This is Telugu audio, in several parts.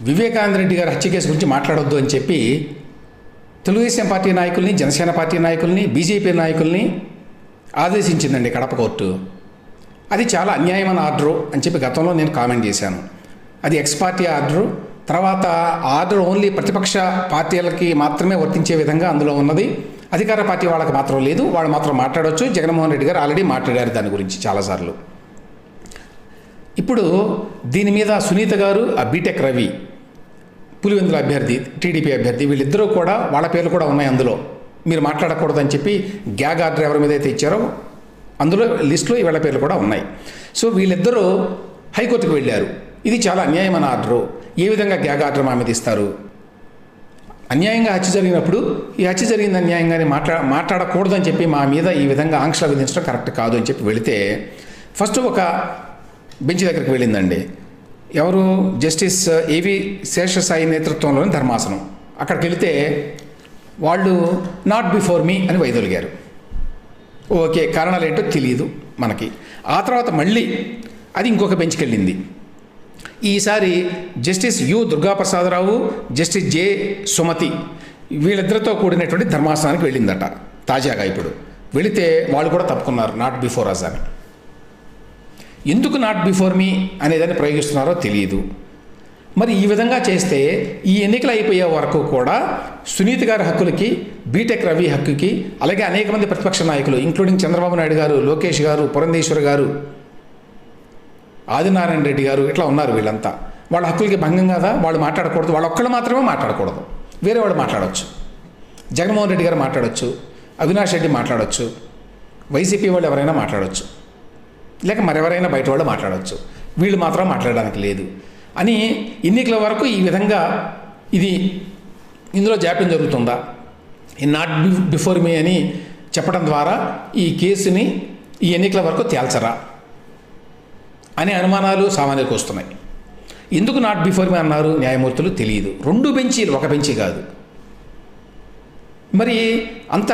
వివేకానంద రెడ్డి గారు హత్య కేసు గురించి మాట్లాడొద్దు అని చెప్పి తెలుగుదేశం పార్టీ నాయకుల్ని జనసేన పార్టీ నాయకుల్ని బీజేపీ నాయకుల్ని ఆదేశించిందండి కడప కోర్టు. అది చాలా అన్యాయమైన ఆర్డరు అని చెప్పి గతంలో నేను కామెంట్ చేశాను. అది ఎక్స్ పార్టీ ఆర్డరు. తర్వాత ఆర్డర్ ఓన్లీ ప్రతిపక్ష పార్టీలకి మాత్రమే వర్తించే విధంగా అందులో ఉన్నది. అధికార పార్టీ వాళ్ళకి మాత్రం లేదు. వాళ్ళు మాత్రం మాట్లాడవచ్చు జగన్మోహన్ రెడ్డి గారు ఆల్రెడీ మాట్లాడారు దాని గురించి చాలాసార్లు ఇప్పుడు దీని మీద సునీత గారు ఆ బీటెక్ రవి పులివెందుల అభ్యర్థి టీడీపీ అభ్యర్థి వీళ్ళిద్దరూ కూడా వాళ్ళ పేర్లు కూడా ఉన్నాయి అందులో. మీరు మాట్లాడకూడదని చెప్పి గ్యాగ్ ఆర్డర్ ఎవరి మీద అయితే ఇచ్చారో అందులో లిస్టులో వీళ్ళ పేర్లు కూడా ఉన్నాయి. సో వీళ్ళిద్దరూ హైకోర్టుకు వెళ్ళారు. ఇది చాలా అన్యాయమైన ఆర్డరు. ఏ విధంగా గ్యాగ్ ఆర్డర్ మా మీద ఇస్తారు? అన్యాయంగా హత్య జరిగినప్పుడు ఈ హత్య జరిగింది అన్యాయంగానే మాట్లా మాట్లాడకూడదని చెప్పి మా మీద ఈ విధంగా ఆంక్షలు విధించడం కరెక్ట్ కాదు అని చెప్పి వెళితే ఫస్ట్ ఒక బెంచ్ దగ్గరికి వెళ్ళిందండి. ఎవరు? జస్టిస్ uh, ఏవి శేషసాయి నేతృత్వంలోని ధర్మాసనం. అక్కడికి వెళితే వాళ్ళు నాట్ బిఫోర్ మీ అని వైదొలిగారు. ఓకే కారణాలు ఏంటో తెలియదు మనకి. ఆ తర్వాత మళ్ళీ అది ఇంకొక బెంచ్కెళ్ళింది. ఈసారి justice U Durgaprasadarao justice J Sumathi వీళ్ళిద్దరితో కూడినటువంటి ధర్మాసనానికి వెళ్ళిందట తాజాగా ఇప్పుడు. వెళితే వాళ్ళు కూడా తప్పుకున్నారు నాట్ బిఫోర్ అస్ అని. ఎందుకు నాట్ బిఫోర్ మీ అనేదాన్ని ప్రయోగిస్తున్నారో తెలియదు మరి ఈ విధంగా చేస్తే ఈ ఎన్నికలు అయిపోయే వరకు కూడా సునీత గారి హక్కులకి బీటెక్ రవి హక్కుకి అలాగే అనేక మంది ప్రతిపక్ష నాయకులు ఇంక్లూడింగ్ చంద్రబాబు నాయుడు గారు లోకేష్ గారు పురంధేశ్వర్ గారు ఆదినారాయణ రెడ్డి గారు ఇట్లా ఉన్నారు వీళ్ళంతా. వాళ్ళ హక్కులకి భంగం కదా? వాళ్ళు మాట్లాడకూడదు. వాళ్ళ ఒక్కళ్ళు మాత్రమే మాట్లాడకూడదు. వేరే వాళ్ళు మాట్లాడవచ్చు జగన్మోహన్ రెడ్డి గారు మాట్లాడవచ్చు అవినాష్ రెడ్డి మాట్లాడవచ్చు వైసీపీ వాళ్ళు ఎవరైనా మాట్లాడవచ్చు లేక మరెవరైనా బయట వాళ్ళు మాట్లాడవచ్చు వీళ్ళు మాత్రం మాట్లాడడానికి లేదు. అని ఎన్నికల వరకు ఈ విధంగా ఇది ఇందులో జాప్యం జరుగుతుందా? ఈ నాట్ బిఫోర్ మీ అని చెప్పడం ద్వారా ఈ కేసుని ఈ ఎన్నికల వరకు తేల్చరా? అనే అనుమానాలు సామాన్యులకు వస్తున్నాయి. ఎందుకు నాట్ బిఫోర్ మీ అన్నారు? న్యాయమూర్తులు తెలియదు. రెండు బెంచీలు ఒక బెంచి కాదు. మరి అంత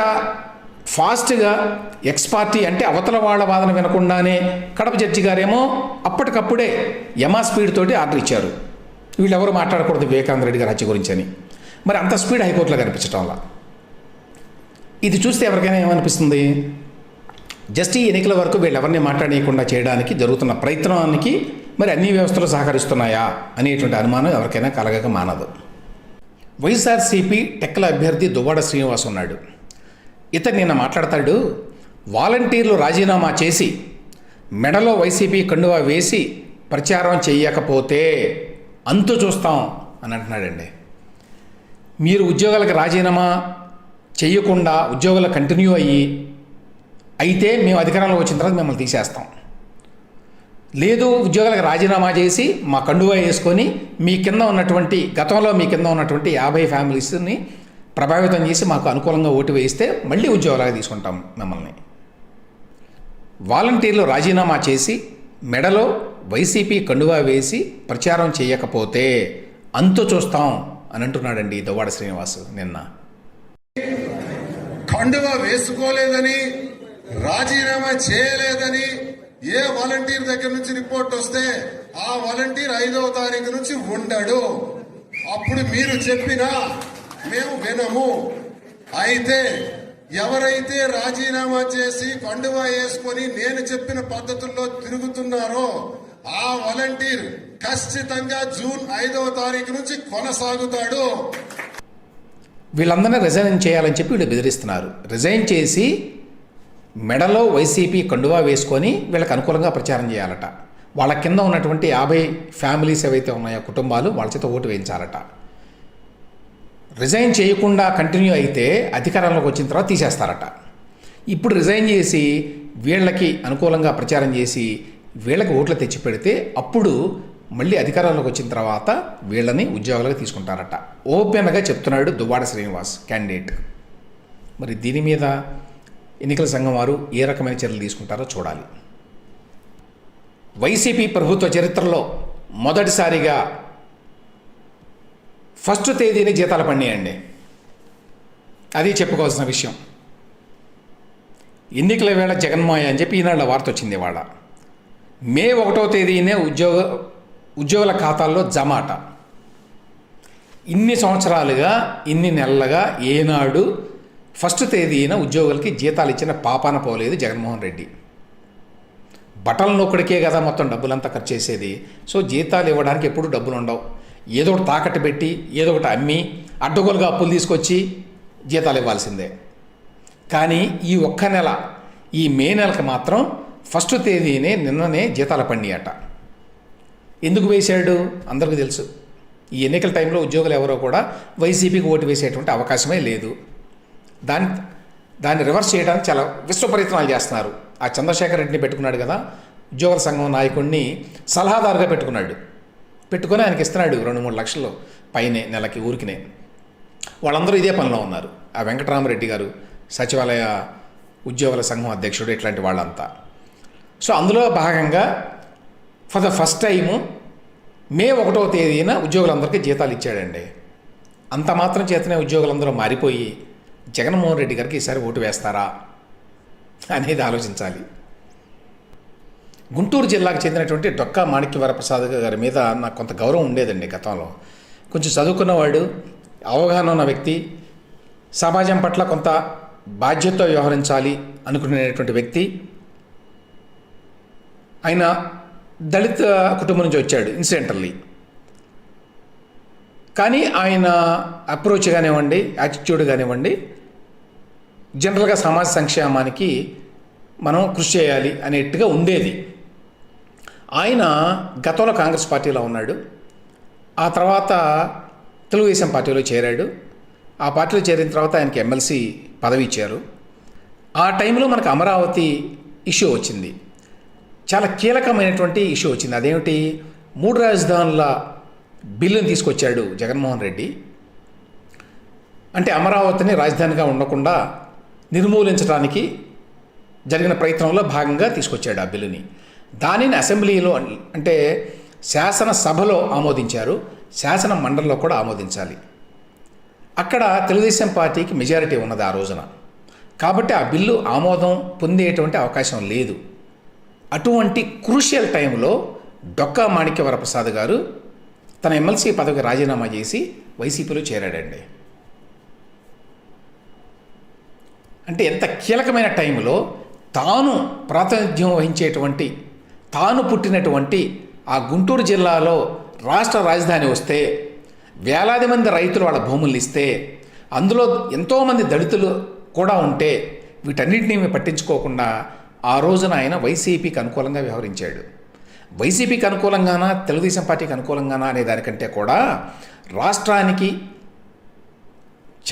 ఫాస్ట్గా ఎక్స్ పార్టీ అంటే అవతల వాళ్ళ వాదన వినకుండానే కడప జడ్జి గారేమో అప్పటికప్పుడే యమా స్పీడ్ తోటి ఆర్డర్ ఇచ్చారు. వీళ్ళు ఎవరు మాట్లాడకూడదు వివేకానంద రెడ్డి గారి హత్య గురించి అని మరి అంత స్పీడ్ హైకోర్టులో కనిపించడం వల్ల. ఇది చూస్తే ఎవరికైనా ఏమనిపిస్తుంది? జస్ట్ ఈ ఎన్నికల వరకు వీళ్ళు ఎవరిని మాట్లాడేయకుండా చేయడానికి జరుగుతున్న ప్రయత్నానికి మరి అన్ని వ్యవస్థలు సహకరిస్తున్నాయా అనేటువంటి అనుమానం ఎవరికైనా కలగక మానదు. వైఎస్ఆర్సీపీ టెక్కల అభ్యర్థి దువ్వాడ శ్రీనివాస్ ఉన్నాడు. ఇతను నిన్న మాట్లాడతాడు వాలంటీర్లు రాజీనామా చేసి మెడలో వైసీపీ కండువా వేసి ప్రచారం చేయకపోతే అంతు చూస్తాం అని అంటున్నాడండి. మీరు ఉద్యోగాలకు రాజీనామా చేయకుండా ఉద్యోగాలు కంటిన్యూ అయ్యి అయితే మేము అధికారంలో వచ్చిన తర్వాత మిమ్మల్ని తీసేస్తాం. లేదు ఉద్యోగాలకు రాజీనామా చేసి మా కండువా వేసుకొని మీ కింద ఉన్నటువంటి గతంలో మీ కింద ఉన్నటువంటి యాభై ఫ్యామిలీస్ని ప్రభావితం చేసి మాకు అనుకూలంగా ఓటు వేయిస్తే మళ్ళీ ఉద్యోగాలకు తీసుకుంటాం మిమ్మల్ని. వాలంటీర్లు రాజీనామా చేసి మెడలో వైసీపీ కండువా వేసి ప్రచారం చేయకపోతే అంతు చూస్తాం అని అంటున్నాడండి దువ్వాడ శ్రీనివాస్ నిన్న. కండువా వేసుకోలేదని రాజీనామా చేయలేదని ఏ వాలంటీర్ దగ్గర నుంచి రిపోర్ట్ వస్తే ఆ వాలంటీర్ ఐదవ తారీఖు నుంచి ఉండడు. అప్పుడు మీరు చెప్పినా మేము వినము. అయితే ఎవరైతే రాజీనామా చేసి కండువా వేసుకొని నేను చెప్పిన పద్ధతుల్లో తిరుగుతున్నారో ఆ వాలంటీర్ ఖచ్చితంగా జూన్ ఐదవ తారీఖు నుంచి కొనసాగుతాడు. వీళ్ళందరినీ రిజైన్ చేయాలని చెప్పి వీళ్ళు బెదిరిస్తున్నారు. రిజైన్ చేసి మెడలో వైసీపీ కండువా వేసుకొని వీళ్ళకి అనుకూలంగా ప్రచారం చేయాలట. వాళ్ళ కింద ఉన్నటువంటి యాభై ఫ్యామిలీస్ ఏవైతే ఉన్నాయో కుటుంబాలు వాళ్ళ చేత ఓటు వేయించాలట. రిజైన్ చేయకుండా కంటిన్యూ అయితే అధికారంలోకి వచ్చిన తర్వాత తీసేస్తారట. ఇప్పుడు రిజైన్ చేసి వీళ్ళకి అనుకూలంగా ప్రచారం చేసి వీళ్ళకి ఓట్లు తెచ్చి పెడితే అప్పుడు మళ్ళీ అధికారంలోకి వచ్చిన తర్వాత వీళ్ళని ఉద్యోగాలకు తీసుకుంటారట. ఓపెన్గా చెప్తున్నాడు దువ్వాడ శ్రీనివాస్ క్యాండిడేట్ మరి దీని మీద ఎన్నికల సంఘం వారు ఏ రకమైన చర్యలు తీసుకుంటారో చూడాలి. వైసీపీ ప్రభుత్వ చరిత్రలో మొదటిసారిగా ఫస్ట్ తేదీని జీతాలు పండియండి. అది చెప్పుకోవాల్సిన విషయం. ఎన్నికల వేళ జగన్మాయ అని చెప్పి ఈనాళ్ళ వార్త వచ్చింది వాడ మే ఒకటో తేదీనే ఉద్యోగ ఉద్యోగుల ఖాతాల్లో జమాట. ఇన్ని సంవత్సరాలుగా ఇన్ని నెలలుగా ఏనాడు ఫస్ట్ తేదీన ఉద్యోగులకి జీతాలు ఇచ్చిన పాపాన పోలేదు జగన్మోహన్ రెడ్డి. బటన్ నొక్కడికే కదా మొత్తం డబ్బులంతా ఖర్చు చేసేది. సో జీతాలు ఇవ్వడానికి ఎప్పుడు డబ్బులు ఉండవు ఏదో ఒకటి తాకట్టు పెట్టి ఏదో ఒకటి అమ్మి అడ్డగోలుగా అప్పులు తీసుకొచ్చి జీతాలు ఇవ్వాల్సిందే. కానీ ఈ ఒక్క నెల ఈ మే నెలకు మాత్రం ఫస్ట్ తేదీనే నిన్ననే జీతాల పండియట. ఎందుకు వేశాడు? అందరికీ తెలుసు. ఈ ఎన్నికల టైంలో ఉద్యోగులు ఎవరో కూడా వైసీపీకి ఓటు వేసేటువంటి అవకాశమే లేదు. దాన్ని దాన్ని రివర్స్ చేయడానికి చాలా విశ్వ ప్రయత్నాలు చేస్తున్నారు. ఆ చంద్రశేఖర్ రెడ్డిని పెట్టుకున్నాడు కదా ఉద్యోగుల సంఘం నాయకుడిని సలహాదారుగా పెట్టుకున్నాడు. పెట్టుకొని ఆయనకి ఇస్తున్నాడు రెండు మూడు లక్షలు పైనే నెలకి ఊరికినే. వాళ్ళందరూ ఇదే పనిలో ఉన్నారు. ఆ వెంకటరామరెడ్డి గారు సచివాలయ ఉద్యోగుల సంఘం అధ్యక్షుడు ఇట్లాంటి వాళ్ళంతా. సో అందులో భాగంగా for the first time May ఒకటో తేదీన ఉద్యోగులందరికీ జీతాలు ఇచ్చాడండి. అంత మాత్రం చేతనే ఉద్యోగులందరూ మారిపోయి జగన్మోహన్ రెడ్డి గారికి ఈసారి ఓటు వేస్తారా అనేది ఆలోచించాలి. గుంటూరు జిల్లాకు చెందినటువంటి డొక్కా మాణిక్య వరప్రసాద్ గారి మీద నాకు కొంత గౌరవం ఉండేదండి గతంలో. కొంచెం చదువుకున్నవాడు అవగాహన ఉన్న వ్యక్తి సమాజం పట్ల కొంత బాధ్యత వ్యవహరించాలి అనుకునేటువంటి వ్యక్తి. ఆయన దళిత కుటుంబం నుంచి వచ్చాడు ఇన్సిడెంటల్లీ. కానీ ఆయన అప్రోచ్ కానివ్వండి యాటిట్యూడ్ కానివ్వండి జనరల్గా సమాజ సంక్షేమానికి మనం కృషి చేయాలి అనేట్టుగా ఉండేది. ఆయన గతంలో కాంగ్రెస్ పార్టీలో ఉన్నాడు. ఆ తర్వాత తెలుగుదేశం పార్టీలో చేరాడు. ఆ పార్టీలో చేరిన తర్వాత ఆయనకి ఎమ్మెల్సీ పదవి ఇచ్చారు. ఆ టైంలో మనకు అమరావతి ఇష్యూ వచ్చింది. చాలా కీలకమైనటువంటి ఇష్యూ వచ్చింది. అదేమిటి? మూడు రాజధానుల బిల్లుని తీసుకొచ్చాడు జగన్మోహన్ రెడ్డి. అంటే అమరావతిని రాజధానిగా ఉండకుండా నిర్మూలించడానికి జరిగిన ప్రయత్నంలో భాగంగా తీసుకొచ్చాడు ఆ బిల్లుని. దానిని అసెంబ్లీలో అంటే శాసనసభలో ఆమోదించారు శాసన మండలిలో కూడా ఆమోదించాలి. అక్కడ తెలుగుదేశం పార్టీకి మెజారిటీ ఉన్నది ఆ రోజున. కాబట్టి ఆ బిల్లు ఆమోదం పొందేటువంటి అవకాశం లేదు. అటువంటి క్రూషియల్ టైంలో డొక్కా మాణిక్య వరప్రసాద్ గారు తన ఎమ్మెల్సీ పదవికి రాజీనామా చేసి వైసీపీలో చేరాడండి. అంటే ఎంత కీలకమైన టైంలో తాను ప్రాతినిధ్యం వహించేటువంటి తాను పుట్టినటువంటి ఆ గుంటూరు జిల్లాలో రాష్ట్ర రాజధాని వస్తే వేలాది మంది రైతులు వాళ్ళ భూములు ఇస్తే అందులో ఎంతోమంది దళితులు కూడా ఉంటే వీటన్నిటిని పట్టించుకోకుండా ఆ రోజున ఆయన వైసీపీకి అనుకూలంగా వ్యవహరించాడు. వైసీపీకి అనుకూలంగానా తెలుగుదేశం పార్టీకి అనుకూలంగానా అనే దానికంటే కూడా రాష్ట్రానికి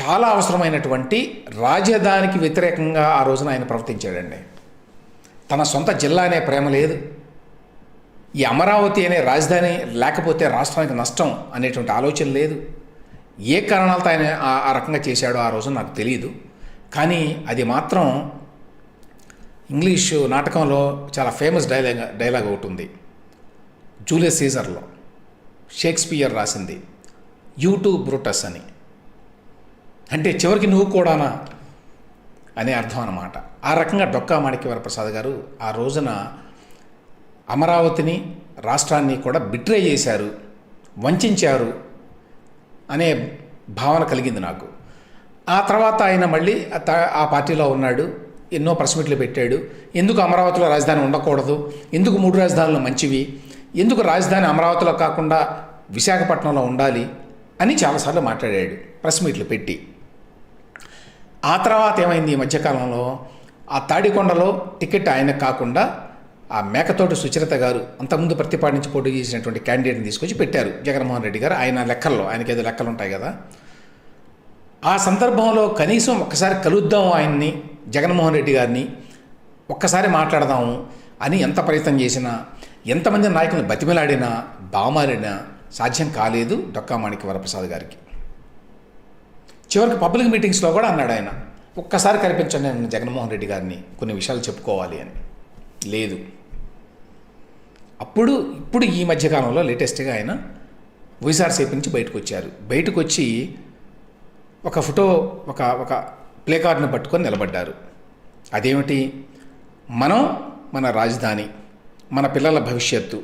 చాలా అవసరమైనటువంటి రాజధానికి వ్యతిరేకంగా ఆ రోజున ఆయన ప్రవర్తించాడండి. తన సొంత జిల్లా అనే ప్రేమ లేదు. ఈ అమరావతి అనే రాజధాని లేకపోతే రాష్ట్రానికి నష్టం అనేటువంటి ఆలోచన లేదు. ఏ కారణాలతో ఆయన ఆ- రకంగా చేశాడో ఆ రోజు నాకు తెలియదు కానీ అది మాత్రం ఇంగ్లీషు నాటకంలో చాలా ఫేమస్ డైలాగ్ డైలాగ్ ఒకటి ఉంది. జూలియస్ సీజర్లో షేక్స్పియర్ రాసింది యూ టు బ్రూటస్ అని. అంటే చివరికి నువ్వు కూడానా? అనే అర్థం అన్నమాట. ఆ రకంగా డొక్కా మాణిక్యవరప్రసాద్ గారు ఆ రోజున అమరావతిని రాష్ట్రాన్ని కూడా బిట్రే చేశారు వంచారు అనే భావన కలిగింది నాకు. ఆ తర్వాత ఆయన మళ్ళీ ఆ త- ఆ పార్టీలో ఉన్నాడు ఎన్నో ప్రెస్ మీట్లు పెట్టాడు. ఎందుకు అమరావతిలో రాజధాని ఉండకూడదు? ఎందుకు మూడు రాజధానులు మంచివి? ఎందుకు రాజధాని అమరావతిలో కాకుండా విశాఖపట్నంలో ఉండాలి? అని చాలాసార్లు మాట్లాడాడు ప్రెస్ మీట్లు పెట్టి. ఆ తర్వాత ఏమైంది ఈ మధ్యకాలంలో? ఆ తాడికొండలో టికెట్ ఆయనకు కాకుండా ఆ మేకతోటి సుచరిత గారు అంతకుముందు ప్రతిపాదించి పోటీ చేసినటువంటి క్యాండిడేట్ని తీసుకొచ్చి పెట్టారు. జగన్మోహన్ రెడ్డి గారు ఆయన లెక్కల్లో ఆయనకి ఏదో లెక్కలు ఉంటాయి కదా. ఆ సందర్భంలో కనీసం ఒక్కసారి కలుద్దాం ఆయన్ని జగన్మోహన్ రెడ్డి గారిని ఒక్కసారి మాట్లాడదాము అని ఎంత ప్రయత్నం చేసినా ఎంతమంది నాయకులను బతిమలాడినా బామారినా సాధ్యం కాలేదు డొక్కా మాణిక్య వరప్రసాద్ గారికి. చివరికి పబ్లిక్ మీటింగ్స్లో కూడా అన్నాడు ఆయన ఒక్కసారి కనిపించండి నేను జగన్మోహన్ రెడ్డి గారిని కొన్ని విషయాలు చెప్పుకోవాలి అని. లేదు. అప్పుడు ఇప్పుడు ఈ మధ్యకాలంలో లేటెస్ట్గా ఆయన వైఎస్ఆర్సీపీ నుంచి బయటకు వచ్చారు బయటకు వచ్చి ఒక ఫోటో ఒక ఒక ప్లే కార్డును పట్టుకొని నిలబడ్డారు. అదేమిటి? మనం మన రాజధాని మన పిల్లల భవిష్యత్తు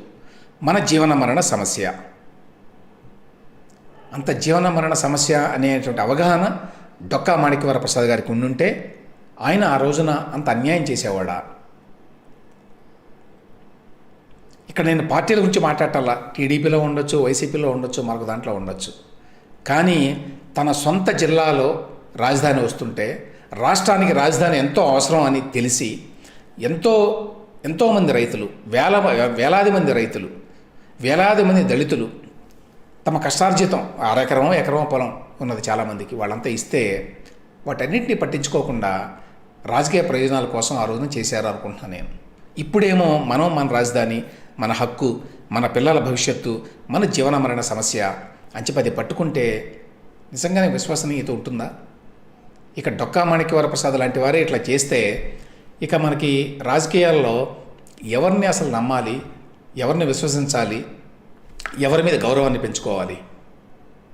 మన జీవన మరణ సమస్య. అంత జీవన మరణ సమస్య అనేటువంటి అవగాహన డొక్కా మాణిక్యవర ప్రసాద్ గారికి ఉండుంటే ఆయన ఆ రోజున అంత అన్యాయం చేసేవాడా? ఇక్కడ నేను పార్టీల గురించి మాట్లాడాలా టీడీపీలో ఉండొచ్చు వైసీపీలో ఉండొచ్చు మరొక దాంట్లో ఉండొచ్చు. కానీ తన సొంత జిల్లాలో రాజధాని వస్తుంటే రాష్ట్రానికి రాజధాని ఎంతో అవసరం అని తెలిసి ఎంతో ఎంతోమంది రైతులు వేల వేలాది మంది రైతులు వేలాది మంది దళితులు తమ కష్టార్జితం అరెకరమో ఎకరమో పొలం ఉన్నది చాలామందికి వాళ్ళంతా ఇస్తే వాటన్నింటినీ పట్టించుకోకుండా రాజకీయ ప్రయోజనాల కోసం ఆ రోజున చేశారు అనుకుంటున్నాను నేను. ఇప్పుడేమో మనం మన రాజధాని మన హక్కు మన పిల్లల భవిష్యత్తు మన జీవన మరణ సమస్య అంచెపది పట్టుకుంటే నిజంగానే విశ్వసనీయత ఉంటుందా? ఇక డొక్కా మాణిక్యవరప్రసాద్ లాంటి వారే ఇట్లా చేస్తే ఇక మనకి రాజకీయాల్లో ఎవరిని అసలు నమ్మాలి? ఎవరిని విశ్వసించాలి? ఎవరి మీద గౌరవాన్ని పెంచుకోవాలి?